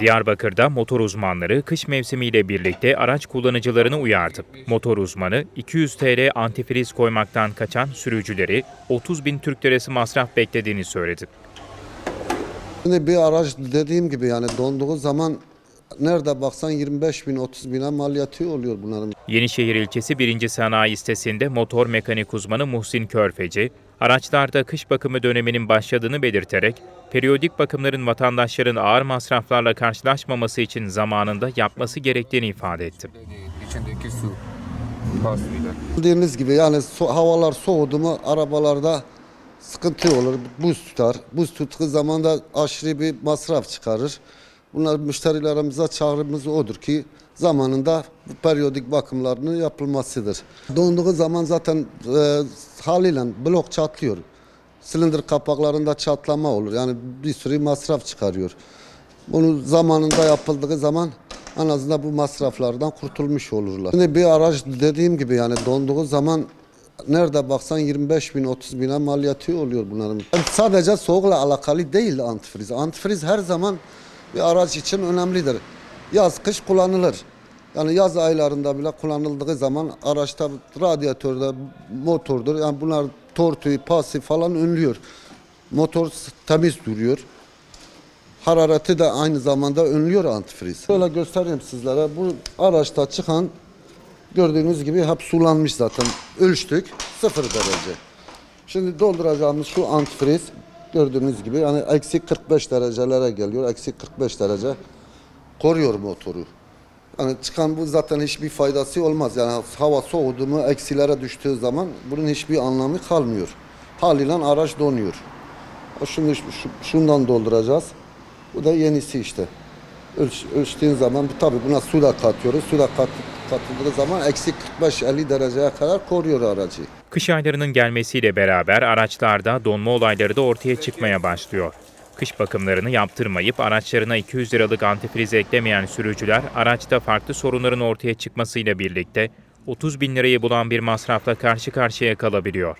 Diyarbakır'da motor uzmanları kış mevsimiyle birlikte araç kullanıcılarını uyardı. Motor uzmanı 200 TL antifriz koymaktan kaçan sürücüleri 30 bin Türk lirası masraf beklediğini söyledi. Şimdi bir araç dediğim gibi yani donduğu zaman nerede baksan 25 bin 30 bine maliyeti oluyor bunların. Yenişehir ilçesi 1. Sanayi sitesinde motor mekanik uzmanı Muhsin Körfeci, araçlarda kış bakımı döneminin başladığını belirterek, periyodik bakımların vatandaşların ağır masraflarla karşılaşmaması için zamanında yapması gerektiğini ifade etti. İçindeki su. Bildiğiniz gibi yani so- havalar soğudu mu arabalarda sıkıntı olur. Buz tutar. Buz tuttuğu zaman da aşırı bir masraf çıkarır. Bunlar müşterilerimize çağrımız odur ki zamanında periyodik bakımlarının yapılmasıdır. Donduğu zaman zaten e, haliyle blok çatlıyor. Silindir kapaklarında çatlama olur. Yani bir sürü masraf çıkarıyor. Bunu zamanında yapıldığı zaman en azından bu masraflardan kurtulmuş olurlar. Şimdi bir araç dediğim gibi yani donduğu zaman nerede baksan 25 bin 30 bine maliyeti oluyor bunların. Yani sadece soğukla alakalı değil antifriz. Antifriz her zaman bir araç için önemlidir. Yaz kış kullanılır. Yani yaz aylarında bile kullanıldığı zaman araçta radyatörde motordur. Yani bunlar tortuyu, pası falan önlüyor. Motor temiz duruyor. Harareti de aynı zamanda önlüyor antifriz. Böyle göstereyim sizlere. Bu araçta çıkan gördüğünüz gibi hep sulanmış zaten. Ölçtük sıfır derece. Şimdi dolduracağımız şu antifriz gördüğünüz gibi yani eksi 45 derecelere geliyor. Eksi 45 derece koruyor motoru. Yani çıkan bu zaten hiçbir faydası olmaz. Yani hava soğudu mu eksilere düştüğü zaman bunun hiçbir anlamı kalmıyor. Haliyle araç donuyor. Şimdi şu- şu- şundan dolduracağız. Bu da yenisi işte. Ölç, ölçtüğün zaman tabii buna su da katıyoruz. Su da kat, katıldığı zaman eksi 45-50 dereceye kadar koruyor aracı. Kış aylarının gelmesiyle beraber araçlarda donma olayları da ortaya çıkmaya başlıyor. Kış bakımlarını yaptırmayıp araçlarına 200 liralık antifriz eklemeyen sürücüler araçta farklı sorunların ortaya çıkmasıyla birlikte 30 bin lirayı bulan bir masrafla karşı karşıya kalabiliyor.